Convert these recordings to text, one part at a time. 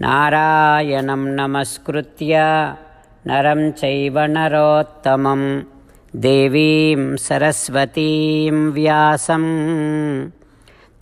నారాయణం నమస్కృత్య నరం చైవ నరోత్తమం. దేవీం సరస్వతీం వ్యాసం.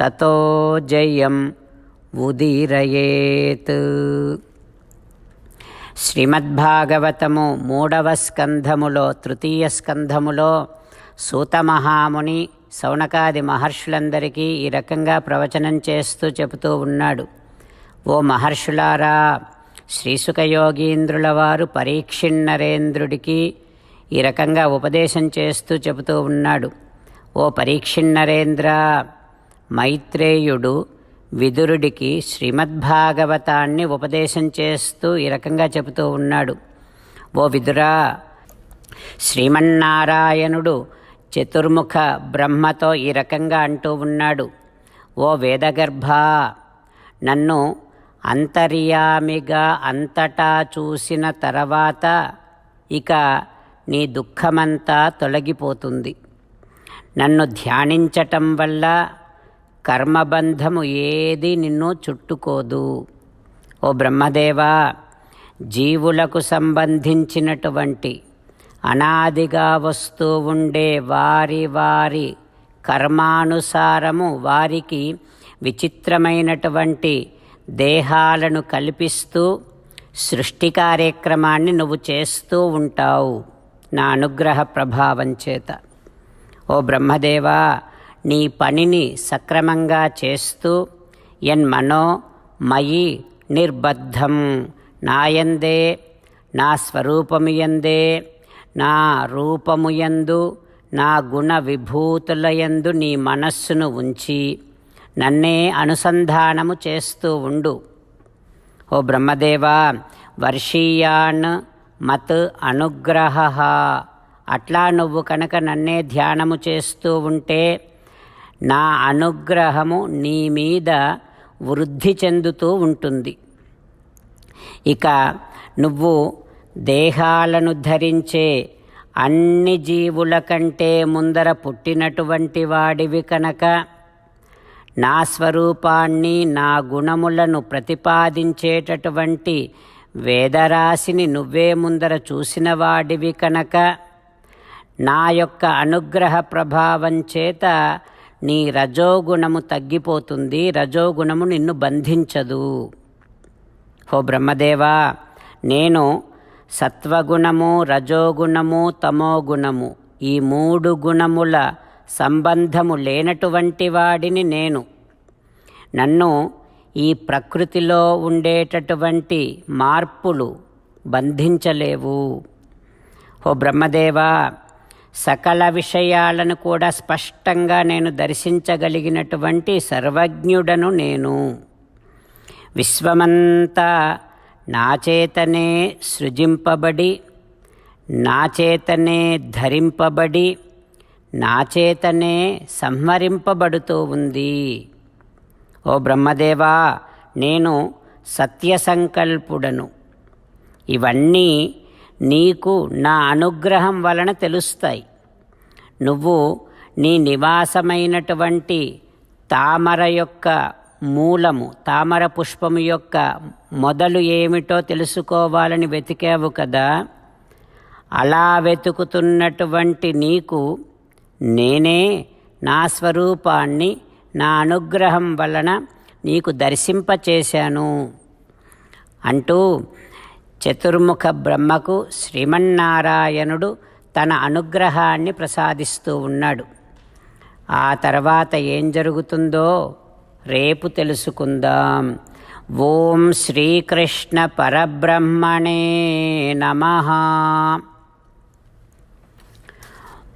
తతో జయం ఉదీరయేత్. శ్రీమద్భాగవతము మూడవ స్కంధములో తృతీయ స్కంధములో సూతమహాముని సౌనకాది మహర్షులందరికీ ఈ రకంగా ప్రవచనం చేస్తూ చెబుతూ ఉన్నాడు. ఓ మహర్షులారా శ్రీసుఖయోగీంద్రుల వారు పరీక్షిన్నరేంద్రుడికి ఈ రకంగా ఉపదేశం చేస్తూ చెబుతూ ఉన్నాడు. ఓ పరీక్షిన్నరేంద్ర మైత్రేయుడు విదురుడికి శ్రీమద్భాగవతాన్ని ఉపదేశం చేస్తూ ఈ రకంగా చెబుతూ ఉన్నాడు. ఓ విదురా శ్రీమన్నారాయణుడు చతుర్ముఖ బ్రహ్మతో ఈ రకంగా అంటూ ఉన్నాడు. ఓ వేదగర్భ నన్ను అంతర్యామిగా అంతటా చూసిన తర్వాత ఇక నీ దుఃఖమంతా తొలగిపోతుంది. నన్ను ధ్యానించటం వల్ల కర్మబంధము ఏది నిన్ను చుట్టుకోదు. ఓ బ్రహ్మదేవా జీవులకు సంబంధించినటువంటి అనాదిగా వస్తూ ఉండే వారి వారి కర్మానుసారము వారికి విచిత్రమైనటువంటి దేహాలను కల్పిస్తూ సృష్టి కార్యక్రమాన్ని నువ్వు చేస్తూ ఉంటావు నా అనుగ్రహ ప్రభావం చేత. ఓ బ్రహ్మదేవా నీ పనిని సక్రమంగా చేస్తూ ఎన్మనో మయి నిర్బద్ధం. నాయందే నా స్వరూపముయందే నా రూపముయందు నా గుణ విభూతులయందు నీ మనస్సును ఉంచి నన్నే అనుసంధానము చేస్తూ ఉండు. ఓ బ్రహ్మదేవా వర్షీయాన్ మత్ అనుగ్రహ. అట్లా నువ్వు కనుక నన్నే ధ్యానము చేస్తూ ఉంటే నా అనుగ్రహము నీ మీద వృద్ధి చెందుతూ ఉంటుంది. ఇక నువ్వు దేహాలను ధరించే అన్ని జీవుల కంటే ముందర పుట్టినటువంటి వాడివి కనుక నా స్వరూపాన్ని నా గుణములను ప్రతిపాదించేటటువంటి వేదరాశిని నువ్వే ముందర చూసినవాడివి కనుక. నా యొక్క అనుగ్రహ ప్రభావం చేత నీ రజోగుణము తగ్గిపోతుంది రజోగుణము నిన్ను బంధించదు. హో బ్రహ్మదేవా నేను సత్వగుణము రజోగుణము తమోగుణము ఈ మూడు గుణముల సంబంధము లేనటువంటి వాడిని నేను. నన్ను ఈ ప్రకృతిలో ఉండేటటువంటి మార్పులు బంధించలేవు. ఓ బ్రహ్మదేవా సకల విషయాలను కూడా స్పష్టంగా నేను దర్శించగలిగినటువంటి సర్వజ్ఞుడను నేను. విశ్వమంతా నా చేతనే సృజింపబడి నా చేతనే ధరింపబడి నాచేతనే సంహరింపబడుతూ ఉంది. ఓ బ్రహ్మదేవా నేను సత్య సంకల్పుడను ఇవన్నీ నీకు నా అనుగ్రహం వలన తెలుస్తాయి. నువ్వు నీ నివాసమైనటువంటి తామర యొక్క మూలము తామర పుష్పము యొక్క మొదలు ఏమిటో తెలుసుకోవాలని వెతికావు కదా. అలా వెతుకుతున్నటువంటి నీకు నేనే నా స్వరూపాన్ని నా అనుగ్రహం వలన నీకు దర్శింపచేశాను. అంటూ చతుర్ముఖ బ్రహ్మకు శ్రీమన్నారాయణుడు తన అనుగ్రహాన్ని ప్రసాదిస్తూ ఉన్నాడు. ఆ తర్వాత ఏం జరుగుతుందో రేపు తెలుసుకుందాం. ఓం శ్రీకృష్ణ పరబ్రహ్మణే నమ.